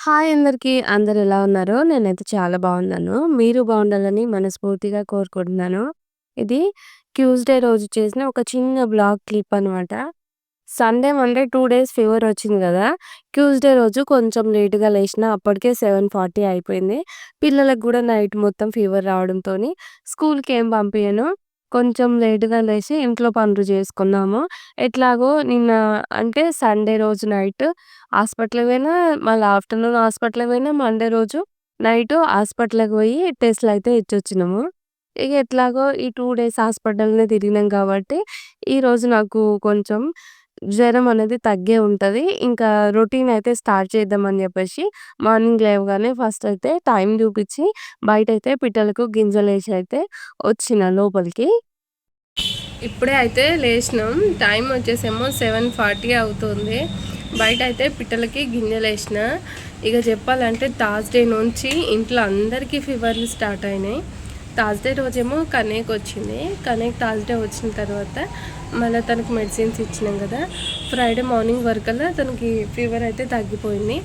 Hi అందరికీ. అందరు ఎలా ఉన్నారో నేనైతే చాలా బాగున్నాను. మీరు బాగుండాలని మనస్ఫూర్తిగా కోరుకుంటున్నాను. ఇది ట్యూస్‌డే రోజు చేసిన ఒక చిన్న బ్లాగ్ క్లిప్ అనమాట. Sunday, Monday two days fever వచ్చింది కదా ట్యూస్‌డే రోజు కొంచెం లేటుగా లేచిన అప్పటికే 7:40 అయిపోయింది. పిల్లలకు కూడా నైట్ మొత్తం ఫీవర్ రావడంతో స్కూల్‌కి ఏం పంపియను. కొంచెం లేటుగా లేసి ఇంట్లో పనులు చేసుకున్నాము. ఎట్లాగో నిన్న అంటే సండే రోజు నైట్ హాస్పిటల్‌కి పోయినా, మళ్ళీ ఆఫ్టర్‌నూన్ హాస్పిటల్‌కి పోయినా, మండే రోజు నైట్ హాస్పిటల్‌కి పోయి టెస్ట్‌లయితే ఇచ్చొచ్చినాము. ఇగ ఎట్లాగో ఈ 2 డేస్ హాస్పిటల్‌నే తిరిగినాం కాబట్టి ఈరోజు నాకు కొంచెం జ్వరం అనేది తగ్గే ఉంటది. ఇంకా రొటీన్ అయితే స్టార్ట్ చేద్దామని జెప్పేసి మార్నింగ్ లేవగానే ఫస్ట్ అయితే టైం చూపిచ్చి బయటైతే పిట్టలకు గింజలేసి అయితే వచ్చిన లోపలికి. ఇప్పుడే అయితే లేచినాం టైం వచ్చేసేమో 7:40 అవుతుంది. బయటైతే పిట్టలకి గింజలేషిన. ఇగ చెప్పాలంటే థర్స్‌డే నుంచి ఇంట్లో అందరికీ ఫీవర్‌లు స్టార్ట్ అయినాయి. థర్స్‌డే రోజేమో వచ్చింది కన్నయ్యకి థర్స్‌డే వచ్చిన తర్వాత మళ్ళా తనకు మెడిసిన్స్ ఇచ్చినాం కదా ఫ్రైడే మార్నింగ్ వరకల్లా తనకి ఫీవర్ అయితే తగ్గిపోయింది.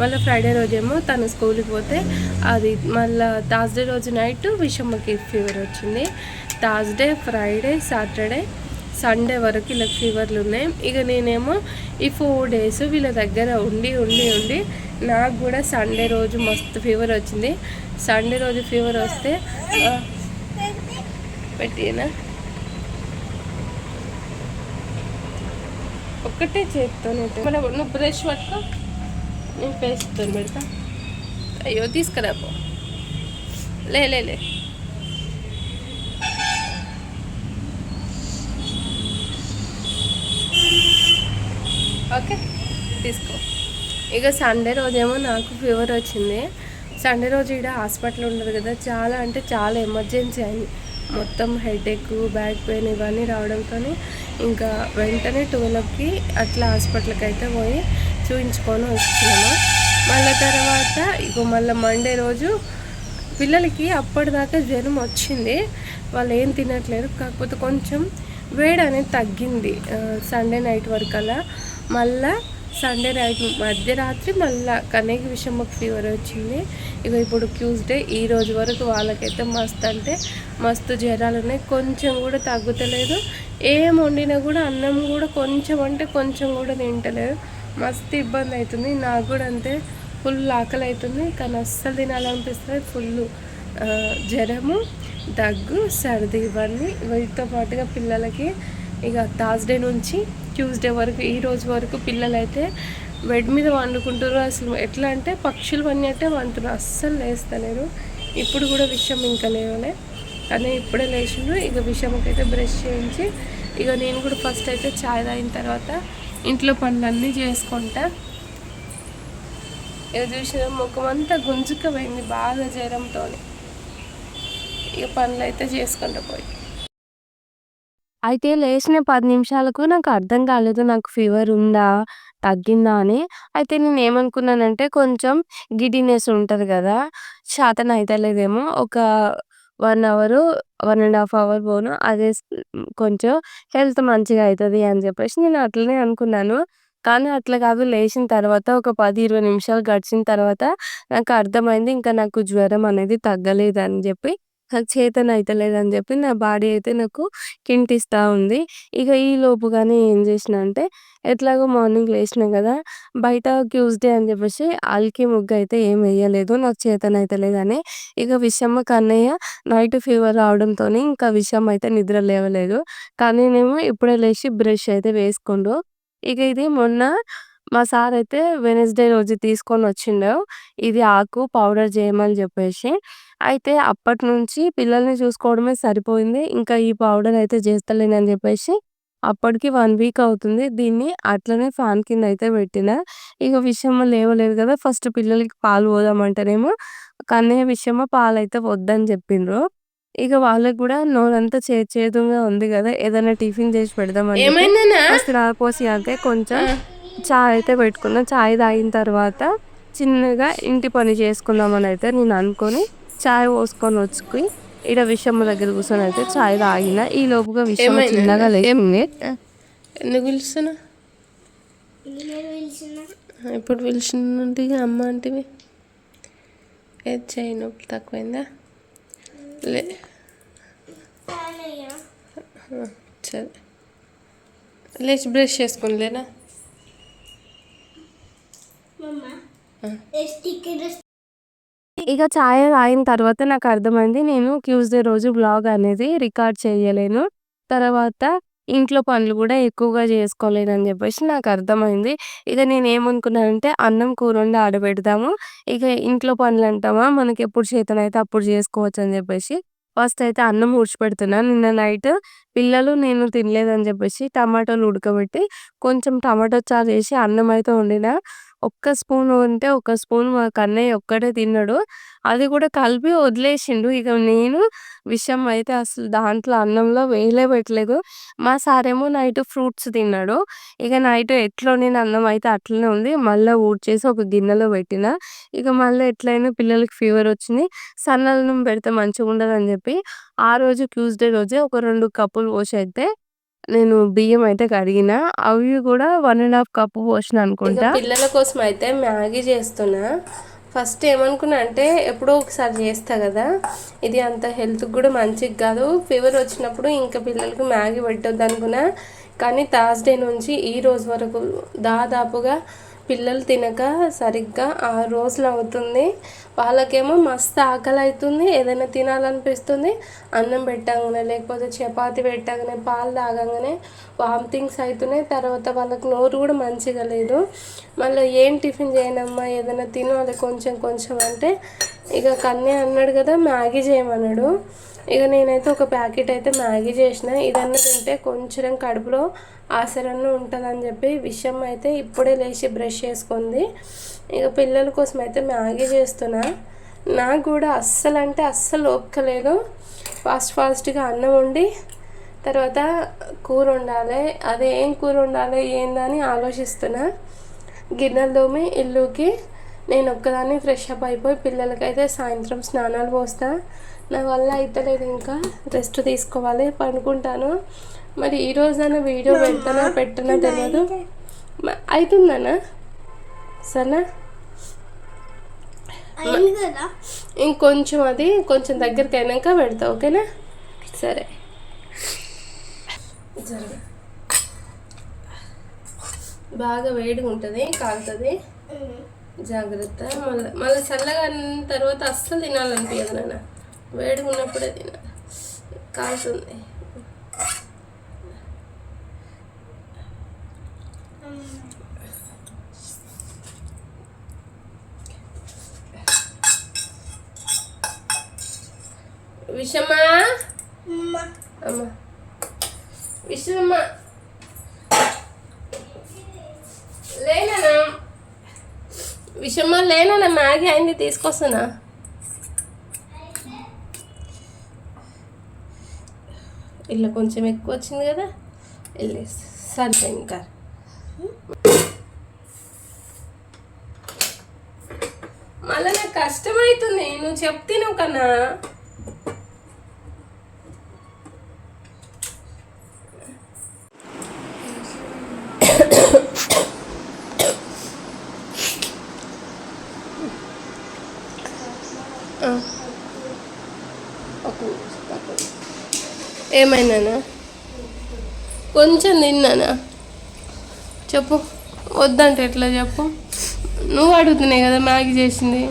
మళ్ళా ఫ్రైడే రోజేమో తను స్కూల్‌కి పోతే అది మళ్ళా థర్స్‌డే రోజు నైట్ విషమ్మకి ఫీవర్ వచ్చింది. థర్స్‌డే, ఫ్రైడే, సాటర్డే, సండే వరకు ఇలా ఫీవర్‌లు ఉన్నాయి. ఇక నేనేమో ఈ ఫోర్ డేస్ వీళ్ళ దగ్గర ఉండి, ఉండి, ఉండి నాకు కూడా సండే రోజు మస్తు ఫీవర్ వచ్చింది. సండే రోజు ఫీవర్ వస్తే పెట్టినా ఒక్కటే చేత్తోనైతే మరి నువ్వు బ్రష్ పట్టుకో. నేను పేస్తాను పెడతా. అయ్యో! తీసుకురాపో లే లే లే ఓకే. తీసుకో. ఇక సండే రోజేమో నాకు ఫీవర్ వచ్చింది. సండే రోజు ఈడ హాస్పిటల్ ఉండదు కదా చాలా అంటే చాలా ఎమర్జెన్సీ అయింది. మొత్తం హెడేక్, బ్యాక్ పెయిన్ ఇవన్నీ రావడంతో ఇంకా వెంటనే 12కి అట్లా హాస్పిటల్‌కి అయితే పోయి చూపించుకొని వచ్చినాము. మళ్ళా తర్వాత ఇగో మళ్ళా మండే రోజు పిల్లలకి అప్పటిదాకా జ్వరం వచ్చింది. వాళ్ళు ఏం తినట్లేదు. కాకపోతే కొంచెం వేడి అనేది తగ్గింది. సండే నైట్ వరకు అలా. మళ్ళా సండే నైట్ మధ్యరాత్రి మళ్ళా కన్నయ్యకి, విషమ్మకు ఫీవర్ వచ్చింది. ఇగ ఇప్పుడు ట్యూస్‌డే ఈ రోజు వరకు వాళ్ళకైతే మస్తు అంటే మస్తు జ్వరాలు ఉన్నాయి. కొంచెం కూడా తగ్గుతలేదు. ఏం వండినా కూడా అన్నం కూడా కొంచెం అంటే కొంచెం కూడా తింటలేదు. మస్తు ఇబ్బంది అవుతుంది నాకు కూడా అంతే. ఫుల్ ఆకలి అవుతుంది. కానీ అస్సలు తినాలనిపిస్తుంది ఫుల్ జ్వరము, దగ్గు, సర్ది ఇవన్నీ వీటితో పాటుగా పిల్లలకి ఇక థర్స్‌డే నుంచి ట్యూస్‌డే వరకు ఈ రోజు వరకు పిల్లలైతే బెడ్ మీద వండుకుంటున్నారు అసలు ఎట్లా అంటే పక్షులు పన్నట్టే పండుతుర్రు. అస్సలు లేస్తలేరు. ఇప్పుడు కూడా విషం ఇంకా లేవలే. కానీ ఇప్పుడే లేచిండ్రు. ఇక విషయంకైతే బ్రష్ చేయించి ఇక నేను కూడా ఫస్ట్ అయితే చాయ్ తాగిన తర్వాత ఇంట్లో పనులన్నీ చేసుకుంటా. ఇగ చూసినా ముఖమంతా గుంజుకపోయింది బాగా జ్వరంతోని. పనులు అయితే చేసుకుంటూ పోయి. అయితే లేచిన పది నిమిషాలకు నాకు అర్థం కాలేదు. నాకు ఫీవర్ ఉందా? తగ్గిందా అని. అయితే నేను ఏమనుకున్నానంటే కొంచెం గిడ్డినెస్ కదా శాతం శాతనైతలేదేమో ఒక 1 అవరు, 1 ½ అవర్ పోను అదే కొంచెం హెల్త్ మంచిగా అవుతుంది అని చెప్పేసి నేను అట్లనే అనుకున్నాను. కానీ అట్లా కాదు లేచిన తర్వాత ఒక పది ఇరవై నిమిషాలు గడిచిన తర్వాత నాకు అర్థమైంది. ఇంకా నాకు జ్వరం అనేది తగ్గలేదని చెప్పి నాకు చేతనైతలేదని చెప్పి నా బాడీ అయితే నాకు కింటిస్తూ ఉంది. ఇక ఈ లోపుగానే ఏం చేసిన అంటే ఎట్లాగో మార్నింగ్ లేచిన కదా బయట ట్యూస్‌డే అని చెప్పేసి జెప్పేసి ముగ్గు అయితే ఏం వేయలేదు నాకు చేతనైతలేదని. ఇక విషమ్మ, కన్నయ్య నైట్ ఫీవర్ రావడంతో ఇంకా విషయం అయితే నిద్ర లేవలేదు. కానీ నేను ఇప్పుడే లేచి బ్రష్ అయితే వేసుకుండు. ఇక ఇది మొన్న మా సార్ అయితే వెనస్డే రోజు తీసుకొని వచ్చిండు ఇది ఆకు పౌడర్ చేయమని చెప్పేసి అయితే అప్పటినుంచి పిల్లల్ని చూసుకోవడమే సరిపోయింది. ఇంకా ఈ పౌడర్ అయితే జేస్తలేనని జెప్పేసి అప్పటికి 1 వీక్ అవుతుంది. దీన్ని అట్లనే ఫ్యాన్ కింద అయితే పెట్టినా. ఇగ విషమ్మ లేవలేదు గదా! ఫస్ట్ పిల్లలకి పాలు పోద్దామంటేనేమో కన్నయ్య, విషమ్మ పాలైతే వద్దని జెప్పిండ్రు. ఇగ వాళ్ళకి గూడా నోరంతా చేదు చేదుగా ఉంది గదా! ఏదైనా టిఫిన్ జేసి పెడదామని ఏమైందన్నా? ఫస్ట్ రాపోసి అయితే కొంచెం! చాయ్ అయితే పెట్టుకున్నా. చాయ్ తాగిన తర్వాత చిన్నగా ఇంటి పని చేసుకుందామని అయితే నేను అనుకోని చాయ్ పోసుకొనొచ్చి ఈడ విషమ్మ దగ్గర కూర్చొనైతే చాయ్ తాగిన. ఈ లోపుగా విషమ్మ ఏమైందన్నా? చిన్నగా. ఆ! ఎందుకు పిలిచిన ఇప్పుడు పిలిచినట్టు అమ్మ అంటివి ఏది చేయి నొప్పి తక్కువైందా లే సరే లేచి బ్రష్ చేసుకుని లేనా ఇక చాయ్ తాగిన తర్వాత నాకు అర్థమైంది నేను ట్యూస్‌డే రోజు బ్లాగ్ అనేది రికార్డ్ చేయలేను. తర్వాత ఇంట్లో పనులు కూడా ఎక్కువగా చేసుకోలేనని చెప్పేసి నాకు అర్థమైంది. ఇక నేను ఏమనుకున్నానంటే అన్నం, కూర వండి ఆడబెడదాము. ఇక ఇంట్లో పనులు అంటామా మనకి ఎప్పుడు చేతనైతే అప్పుడు చేసుకోవచ్చని చెప్పేసి ఫస్ట్ అయితే అన్నం ఊడ్చిపెడుతున్నాను నిన్న నైట్ పిల్లలు, నేను తినలేదని చెప్పేసి టమాటాలు ఉడకబెట్టి కొంచెం టమాటో చారు చేసి అన్నం అయితే వండినా. ఒక్క స్పూన్ ఉంటే ఒక స్పూన్ మా కన్నయ్య ఒక్కడే తిన్నాడు అది కూడా కలిపి వదిలేసిండు. ఇక నేను విషం అయితే అసలు దాంట్లో అన్నంలో వేలే పెట్టలేదు. మా సారేమో నైట్ ఫ్రూట్స్ తిన్నాడు. ఇక నైట్ ఎట్లా నేను అన్నం అయితే అట్లనే ఉంది. మళ్ళా ఊడ్చేసి ఒక గిన్నెలో పెట్టిన ఇక మళ్ళీ ఎట్లయినా పిల్లలకి ఫీవర్ వచ్చింది. సన్నన్నం పెడితే మంచిగుండదని చెప్పి ఆ రోజు ట్యూస్‌డే రోజే ఒక 2 కప్పులు పోసి అయితే నేను బియ్యం అయితే కడిగిన. అవి గూడా 1 ½ కప్పు పోషిన ఇక అనుకుంటా. పిల్లల కోసం అయితే మ్యాగీ చేస్తున్నా ఫస్ట్ ఏమనుకున్నా అంటే ఎప్పుడో ఒకసారి చేస్తా కదా ఇది అంత హెల్త్కి కూడా మంచిది కాదు ఫీవర్ వచ్చినప్పుడు ఇంకా పిల్లలకు మ్యాగీ పెట్టొద్దు అనుకున్నా కానీ థర్స్డే నుంచి ఈ రోజు వరకు దాదాపుగా పిల్లలు తినక సరిగ్గా ఆరు రోజులు అవుతుంది. వాళ్ళకేమో మస్తు ఆకలి అవుతుంది ఏదైనా తినాలనిపిస్తుంది అన్నం పెట్టగానే లేకపోతే చపాతి పెట్టగానే పాలు తాగగానే వామిటింగ్స్ అవుతున్నాయి తర్వాత వాళ్ళకి నోరు కూడా మంచిగా లేదు. మళ్ళీ ఏం టిఫిన్ చేయనమ్మా ఏదైనా తినాలి కొంచెం కొంచెం అంటే ఇక కన్నే అన్నాడు కదా మ్యాగీ చేయమన్నాడు. ఇక నేనైతే ఒక ప్యాకెట్ అయితే మ్యాగీ చేసిన. ఇదన్నా తింటే కొంచెం కడుపులో ఆసరన్న ఉంటుందని చెప్పి విషయం అయితే ఇప్పుడే లేచి బ్రష్ చేసుకుంది. ఇక పిల్లల కోసం అయితే మ్యాగీ చేస్తున్నా. నాకు కూడా అస్సలు అంటే అస్సలు ఒక్కలేదు ఫాస్ట్ ఫాస్ట్గా అన్నం వండి తర్వాత కూర వండాలి. అదే ఏం కూర వండాలి ఏందని ఆలోచిస్తున్నా. గిన్నెలు తోమి ఇల్లుకి నేను ఒక్కదాన్ని ఫ్రెష్ అప్ అయిపోయి పిల్లలకైతే సాయంత్రం స్నానాలు పోస్తా. నా వల్ల అయితలేదు ఇంకా. రెస్ట్ తీసుకోవాలి పడుకుంటాను. మరి ఈ రోజైనా వీడియో పెడతానా పెట్టనా తెలియదు అవుతుందనా సరేనా? ఇంకొంచెం అది కొంచెం దగ్గరికి అయినాక పెడతా ఓకేనా? సరే. జరుగు. బాగా వేడిగా ఉంటుంది కాలుతుంది జాగ్రత్త. మళ్ళీ మళ్ళీ చల్లగా తర్వాత అస్సలు తినాలనిపించదు నాన్న. వేడిగా ఉన్నప్పుడే తినాలి కాలుతుంది. విషమా? అమ్మ. లేనా విషమ్మ లేనా మ్యాగీ అయింది తీసుకొస్తున్నా. ఇల్లు కొంచెం ఎక్కువ వచ్చింది కదా వెళ్ళేసి సరిపోయింది ఇంకా. మళ్ళీ నాకు కష్టమవుతుంది నువ్వు చెప్తే నువ్వు కన్నా. ఏమైనానా కొంచెం తిన్నానా చెప్పు వద్దంటే ఎట్లా చెప్పు నువ్వు అడుగుతున్నాయి కదా మ్యాగీ చేసింది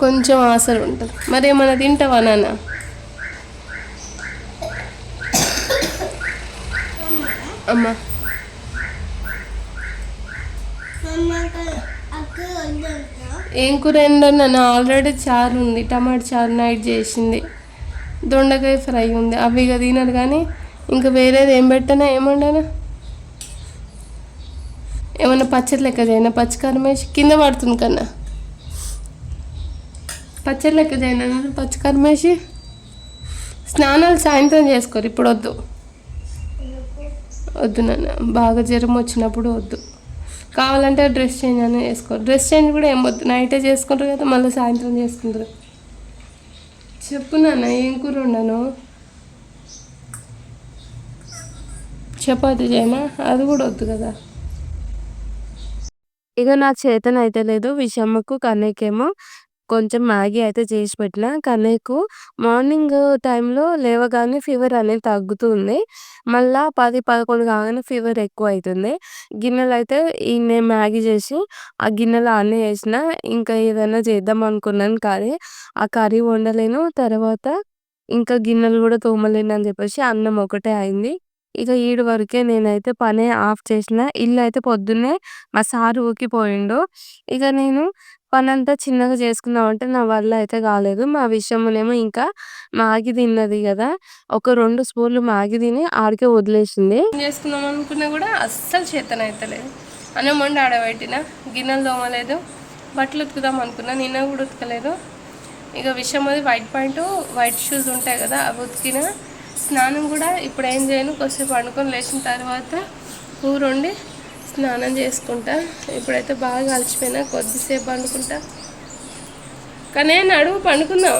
కొంచెం ఆసరు ఉంటుంది మరి ఏమైనా తింటావా నాన్న అమ్మా అమ్మ అక్క ఏం కూర ఏంటన్నా ఆల్రెడీ చారు ఉంది. టమాటా చారు నైట్ చేసింది. దొండకాయ ఫ్రై ఉంది. అవి ఇక తినరు కానీ ఇంకా వేరేది ఏం పెట్టనా? ఏమండానా ఏమన్నా పచ్చడి లెక్క చేయనా? పచ్చికారం వేసి కింద పడుతుంది కన్నా. పచ్చడి లెక్క చేయనా? పచ్చికారం వేసి స్నానాలు సాయంత్రం చేసుకోరు. ఇప్పుడు వద్దు. వద్దు నాన్న. బాగా జ్వరం వచ్చినప్పుడు వద్దు. కావాలంటే డ్రెస్ చేంజ్ అని వేసుకోరు డ్రెస్ చేంజ్ కూడా ఏం వద్దు. నైటే చేసుకుంటారు కదా మళ్ళీ సాయంత్రం చేసుకుంటారు. చెప్పు నాన్న ఏం కూర ఉండను చపాతి చేయనా? అది కూడా వద్దు కదా. ఇక నా చేతనైతే లేదు. విషమ్మకు, కన్నయ్యకేమో కొంచెం మ్యాగీ అయితే చేసి పెట్టిన. కన్నయ్యకు మార్నింగ్ టైంలో లేవగానే ఫీవర్ అనేది తగ్గుతుంది. మళ్ళా 10, 11 కాగానే ఫీవర్ ఎక్కువ అవుతుంది గిన్నెలు అయితే నేను మ్యాగీ చేసి, ఆ గిన్నెలో అన్నీ వేసిన ఇంకా ఏదైనా చేద్దాం అనుకున్నాను కర్రీ ఆ కర్రీ వండలేను. తర్వాత ఇంకా గిన్నెలు కూడా తోమలేను అని చెప్పేసి అన్నం ఒకటే అయింది. ఇక ఈడు వరకే నేనైతే పని ఆఫ్ చేసిన. ఇల్లు అయితే పొద్దున్నే మా సారు ఊకిపోయిండు. ఇక నేను పనంతా చిన్నగా చేసుకుందామంటే నా వల్ల అయితే కాలేదు. మా విషయమ్మనేమో ఇంకా మ్యాగీ తిన్నది కదా! ఒక 2 స్పూన్లు మ్యాగీ తిని ఆడికే వదిలేసింది. చేసుకుందాం అనుకున్నా కూడా అస్సలు చేతనైతలేదు. అన్నం వండి ఆడబెట్టిన గిన్నెలు తోమలేదు. బట్టలు ఉతుకుదాం అనుకున్నా నిన్న కూడా ఉతకలేదు. ఇక విషయమ్మది వైట్ పాయింట్ వైట్ షూస్ ఉంటాయి కదా అవి ఉతికిన. స్నానం కూడా ఇప్పుడు ఏం చేయను కొద్దిసేపు పండుకొని లేచిన తర్వాత కూర వండి స్నానం చేసుకుంటా. ఇప్పుడైతే బాగా అలసిపోయినా కొద్దిసేపు పండుకుంటా. కానీ నడువు పండుకుందాం.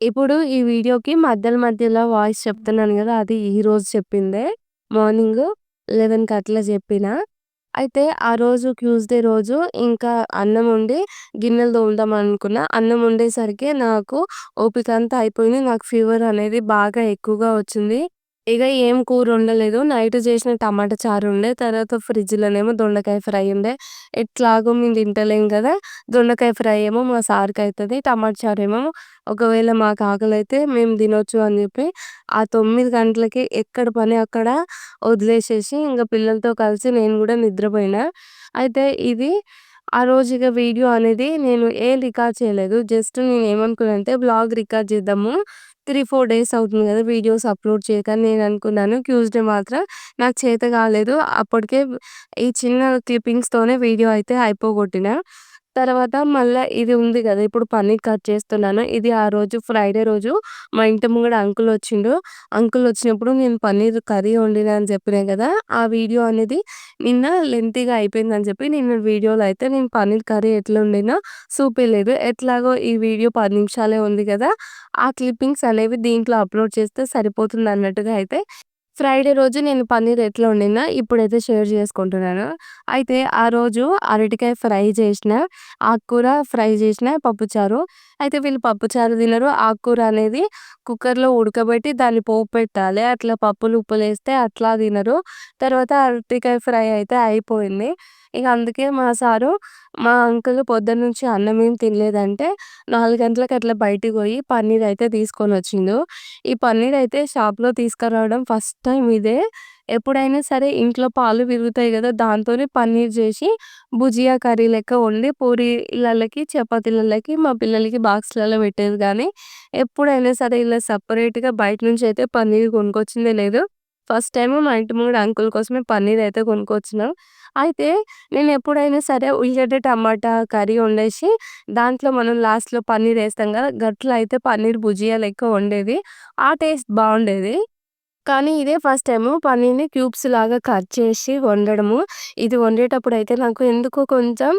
ఇప్పుడు ఈ వీడియోకి మధ్యలో మధ్యలో వాయిస్ చెప్తున్నాను కదా! అది ఈరోజు చెప్పిందే. మార్నింగ్ 11కి అట్లా చెప్పిన. అయితే ఆ రోజు ట్యూస్‌డే రోజు ఇంకా అన్నం వండి గిన్నెలు తోముదాం అనుకున్నా. అన్నం ఉండేసరికి నాకు ఓపిక అంతా అయిపోయింది. నాకు ఫీవర్ అనేది బాగా ఎక్కువగా వచ్చింది. ఇక ఏం కూర వండలేదు. నైట్ చేసిన టమాటా చారు ఉండే. తర్వాత ఫ్రిడ్జ్‌లోనేమో దొండకాయ ఫ్రై ఉండే. ఎట్లాగో మేము తింటలేం కదా! దొండకాయ ఫ్రై ఏమో మా సార్‌కి అవుతుంది టమాటా ఏమో ఒకవేళ మాకు ఆకలైతే మేము తినొచ్చు అని చెప్పి ఆ తొమ్మిది గంటలకి ఎక్కడ పని అక్కడ వదిలేసేసి ఇంకా పిల్లలతో కలిసి నేను కూడా నిద్రపోయినా. అయితే ఇది ఆ రోజు ఇక వీడియో అనేది నేను ఏం రికార్డ్ చేయలేదు. జస్ట్ నేను ఏమనుకున్నానంటే వ్లాగ్ రికార్డ్ చేద్దాము. 3, 4 డేస్ అవుతుంది కదా! వీడియోస్ అప్‌లోడ్ చేయక అని నేను అనుకున్నాను. ట్యూస్‌డే మాత్రం నాకు చేత కాలేదు. అప్పటికే ఈ చిన్న క్లిప్పింగ్స్‌తోనే వీడియో అయితే అయిపోగొట్టిన. తర్వాత మళ్ళీ ఇది ఉంది కదా! ఇప్పుడు పన్నీర్ కట్ చేస్తున్నాను. ఇది ఆ రోజు ఫ్రైడే రోజు మా ఇంటి ముంగడ అంకుల్ వచ్చిండు. అంకుల్ వచ్చినప్పుడు నేను పన్నీర్ కర్రీ వండినా అని చెప్పినా కదా! ఆ వీడియో అనేది నిన్న లెంతీగా అయిపోయిందని చెప్పి నిన్న వీడియోలో అయితే నేను పన్నీర్ కర్రీ ఎట్లా వండినో చూపించలేదు ఎట్లాగో ఈ వీడియో పది నిమిషాలే ఉంది కదా! ఆ క్లిప్పింగ్స్ అనేవి దీంట్లో అప్‌లోడ్ చేస్తే సరిపోతుంది అన్నట్టుగా అయితే ఫ్రైడే రోజు నేను పన్నీర్ ఎట్లా వండినా ఇప్పుడైతే షేర్ చేసుకుంటున్నాను. అయితే ఆ రోజు అరటికాయ ఫ్రై చేసిన, ఆకుకూర ఫ్రై చేసిన, పప్పుచారు. అయితే వీళ్ళు పప్పుచారు తినరు. ఆకుకూర అనేది కుక్కర్‌లో ఉడకబెట్టి దాన్ని పోపు పెట్టాలి. అట్లా పప్పులు, ఉప్పులేస్తే అట్లా తినరు. తర్వాత అరటికాయ ఫ్రై అయితే అయిపోయింది. ఇక అందుకే మా సారు మా అంకుల్ పొద్దున్నుంచి అన్నం ఏం తినలేదంటే నాలుగు గంటలకు అట్లా బయటికి పోయి పన్నీర్ అయితే తీసుకొని వచ్చిండు. ఈ పన్నీర్ అయితే షాప్‌లో తీసుకురావడం ఫస్ట్ టైం ఇదే. ఎప్పుడైనా సరే ఇంట్లో పాలు విరుగుతాయి కదా! దాంతోనే పన్నీర్ చేసి భుజియా కర్రీ లెక్క వండి పూరీలల్లకి, చపాతీలల్లకి మా పిల్లలకి బాక్స్‌లలో పెట్టేది కానీ, ఎప్పుడైనా సరే ఇలా సెపరేట్‌గా బయట నుంచి అయితే పన్నీర్ కొనుక్కొచ్చిందే లేదు. ఫస్ట్ టైం మా ఇంటి ముంగడ అంకుల్ కోసమే పన్నీర్ అయితే కొనుక్కొచ్చినాం. అయితే నేను ఎప్పుడైనా సరే ఉల్లిగడ్డ, టమాటా కర్రీ వండేసి దాంట్లో మనం లాస్ట్‌లో పన్నీర్ వేస్తాం కదా! గట్ల అయితే పన్నీర్ భుజియా లెక్క వండేది. ఆ టేస్ట్ బాగుండేది కానీ ఇదే ఫస్ట్ టైము పన్నీర్‌ని క్యూబ్స్ లాగా కట్ చేసి వండడము. ఇది వండేటప్పుడు అయితే నాకు ఎందుకో కొంచెం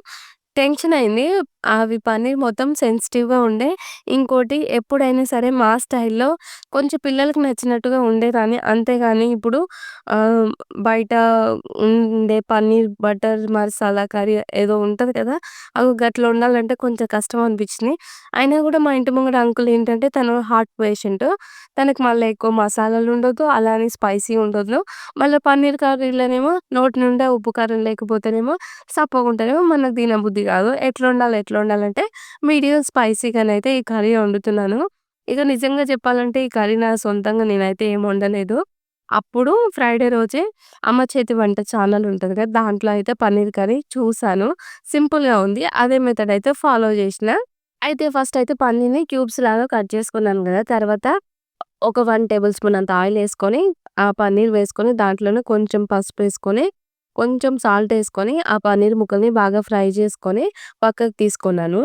టెన్షన్ అయింది. అవి పన్నీర్ మొత్తం సెన్సిటివ్‌గా ఉండే. ఇంకోటి ఎప్పుడైనా సరే మా స్టైల్‌లో కొంచెం పిల్లలకు నచ్చినట్టుగా వండేదాన్ని. అంతేగాని ఇప్పుడు బయట ఉండే పన్నీర్ బటర్ మసాలా కర్రీ ఏదో ఉంటుంది కదా! అవి గట్ల ఉండాలంటే కొంచెం కష్టం అనిపించింది. అయినా కూడా మా ఇంటి ముంగడ అంకుల్ ఏంటంటే తను హార్ట్ పేషెంట్. తనకి మళ్ళీ ఎక్కువ మసాలాలు ఉండొద్దు. అలానే స్పైసీ ఉండొద్దు. మళ్ళీ పన్నీర్ కర్రీలోనేమో నోటి నుండి ఉప్పు, కారం లేకపోతేనేమో సప్పగుంటేనేమో మనకు తినబుద్ధి కాదు. ఎట్లా ఉండాలి ఎట్లా వండాలంటే మీడియం స్పైసీగానైతే ఈ కర్రీ వండుతున్నాను. ఇక నిజంగా చెప్పాలంటే ఈ కర్రీ నా సొంతంగా నేనైతే ఏం వండలేదు. అప్పుడు ఫ్రైడే రోజే అమ్మ చేతి వంట ఛానల్ ఉంటుంది కదా! దాంట్లో అయితే పన్నీర్ కర్రీ చూశాను సింపుల్‌గా ఉంది. అదే మెథడ్ అయితే ఫాలో చేసిన. అయితే ఫస్ట్ అయితే పన్నీర్‌ని క్యూబ్స్ లాగా కట్ చేసుకున్నాను కదా! తర్వాత ఒక వన్ టేబుల్ స్పూన్ అంత ఆయిల్ వేసుకొని ఆ పన్నీర్ వేసుకొని దాంట్లోనే కొంచెం పసుపు వేసుకొని కొంచెం సాల్ట్ వేసుకొని ఆ పన్నీర్ ముక్కల్ని బాగా ఫ్రై చేసుకొని పక్కకు తీసుకున్నాను.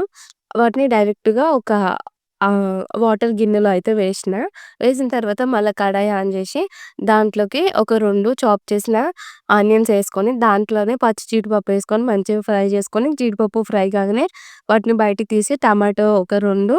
వాటిని డైరెక్ట్‌గా ఒక వాటర్ గిన్నెలో అయితే వేసిన. వేసిన తర్వాత మళ్ళా కడాయి ఆన్ చేసి దాంట్లోకి ఒక 2 చాప్ చేసిన ఆనియన్స్ ఏసుకొని దాంట్లోనే పచ్చి జీడిపప్పు ఏసుకొని మంచిగా ఫ్రై చేసుకొని జీడిపప్పు ఫ్రై కాగానే వాటిని బయటికి తీసి టమాటో ఒక 2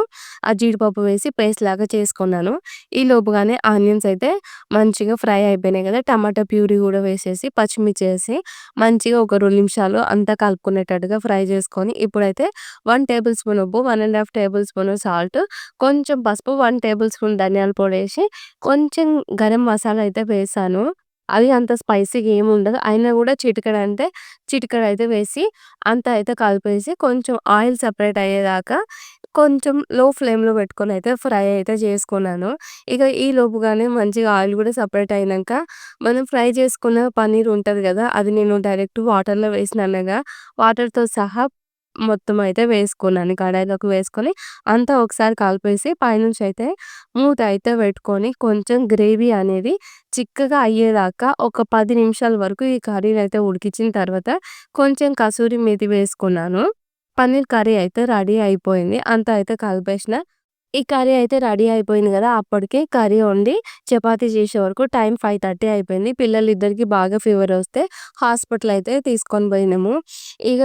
ఆ జీడిపప్పు వేసి పేస్ట్ లాగా చేసుకున్నాను. ఈ లోపుగానే ఆనియన్స్ అయితే మంచిగా ఫ్రై అయిపోయినాయి కదా! టమాటా ప్యూరీ కూడా వేసేసి పచ్చిమిర్చి ఏసి మంచిగా ఒక 2 నిమిషాలు అంతా కలుపుకునేటట్టుగా ఫ్రై చేసుకొని ఇప్పుడైతే 1 టేబుల్ స్పూన్ ఉప్పు, 1 ½ టేబుల్ స్పూన్ సాల్ట్, కొంచెం పసుపు, వన్ టేబుల్ స్పూన్ ధనియాల పొడి వేసి కొంచెం గరం మసాలా అయితే వేసాను. అది అంత స్పైసీగా ఏమి ఉండదు. అయినా కూడా చిటికడ అంటే చిటికడ అయితే వేసి అంత అయితే కలిపేసి కొంచెం ఆయిల్ సపరేట్ అయ్యేదాకా కొంచెం లో ఫ్లేమ్‌లో పెట్టుకొని అయితే ఫ్రై అయితే చేసుకున్నాను. ఇక ఈ లోపుగానే మంచిగా ఆయిల్ కూడా సపరేట్ అయినాక మనం ఫ్రై చేసుకున్న పన్నీర్ ఉంటుంది కదా! అది నేను డైరెక్ట్ వాటర్‌లో వేసినానగా వాటర్‌తో సహా మొత్తం అయితే వేసుకున్నాను. కడాయిలోకి వేసుకొని అంతా ఒకసారి కలిపేసి పైనుంచి అయితే మూత అయితే పెట్టుకొని కొంచెం గ్రేవీ అనేది చిక్కగా అయ్యేదాకా ఒక పది నిమిషాల వరకు ఈ కర్రీని అయితే ఉడికించిన తర్వాత కొంచెం కసూరి మేతి వేసుకున్నాను. పన్నీర్ కర్రీ అయితే రెడీ అయిపోయింది. అంతా అయితే కలిపేసిన. ఈ కర్రీ అయితే రెడీ అయిపోయింది కదా! అప్పటికే కర్రీ వండి చపాతీ చేసే వరకు టైం 5:30 అయిపోయింది. పిల్లలు ఇద్దరికి బాగా ఫీవర్ వస్తే హాస్పిటల్ అయితే తీసుకొని పోయినాము. ఇక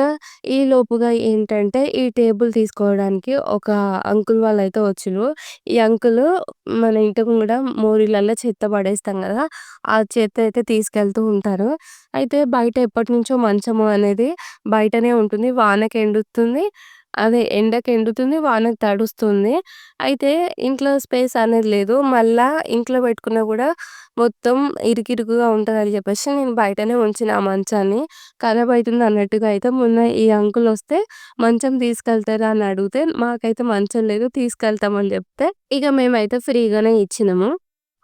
ఈ లోపుగా ఏంటంటే ఈ టేబుల్ తీసుకోవడానికి ఒక అంకుల్ వాళ్ళైతే వచ్చిర్రు. ఈ అంకుల్ మన ఇంటి కూడా మోరీలలో చెత్త పడేస్తాం కదా! ఆ చెత్త అయితే తీసుకెళ్తూ ఉంటారు. అయితే బయట ఎప్పటినుంచో మంచము అనేది బయటనే ఉంటుంది. వానకి ఎండుతుంది. అదే ఎండకి ఎండుతుంది. వానకి తడుస్తుంది. అయితే ఇంట్లో స్పేస్ అనేది లేదు. మళ్ళా ఇంట్లో పెట్టుకున్నా కూడా మొత్తం ఇరుకిరుకుగా ఉంటదని చెప్పేసి నేను బయటనే ఉంచిన ఆ మంచాన్ని. ఖరాబ్ అయితుంది అన్నట్టుగా అయితే మొన్న ఈ అంకుల్ వస్తే మంచం తీసుకెళ్తారా అని అడిగితే మాకైతే మంచం లేదు తీసుకెళ్తాం అని చెప్తే ఇక మేమైతే ఫ్రీగానే ఇచ్చినాము.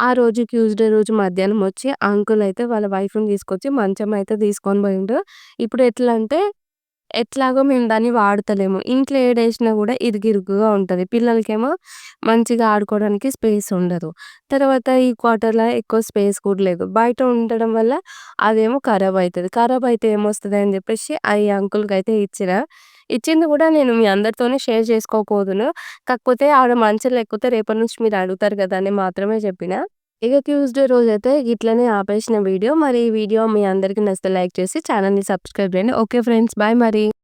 ఆ రోజు ట్యూస్‌డే రోజు మధ్యాహ్నం వచ్చి అంకుల్ అయితే వాళ్ళ వైఫ్‌ని తీసుకొచ్చి మంచం అయితే తీసుకొని పోయిండు. ఇప్పుడు ఎట్లా అంటే ఎట్లాగో మేము దాన్ని వాడతలేము. ఇంట్లో ఏడేసినా కూడా ఇరుకిరుకుగా ఉంటది. పిల్లలకేమో మంచిగా ఆడుకోవడానికి స్పేస్ ఉండదు. తర్వాత ఈ క్వార్టర్‌లో ఎక్కువ స్పేస్ కూడా లేదు. బయట ఉండడం వల్ల అదేమో ఖరాబ్ అయితది. ఖరాబ్ అయితే ఏమొస్తది అని చెప్పేసి ఆ ఈ అంకుల్‌కైతే ఇచ్చిన. ఇచ్చింది కూడా నేను మీ అందరితోనే షేర్ చేసుకోకపోదును. కాకపోతే ఆడ మంచం లేకపోతే రేపటి నుంచి మీరు అడుగుతారు కదా! అని మాత్రమే చెప్పిన. ఇక ట్యూస్‌డే రోజైతే ఇట్లనే ఆపేసిన వీడియో. మరి ఈ వీడియో మీ అందరికి నచ్చితే లైక్ చేసి ఛానల్ని సబ్స్క్రైబ్ చేయండి. Okay friends. బాయ్ మరి.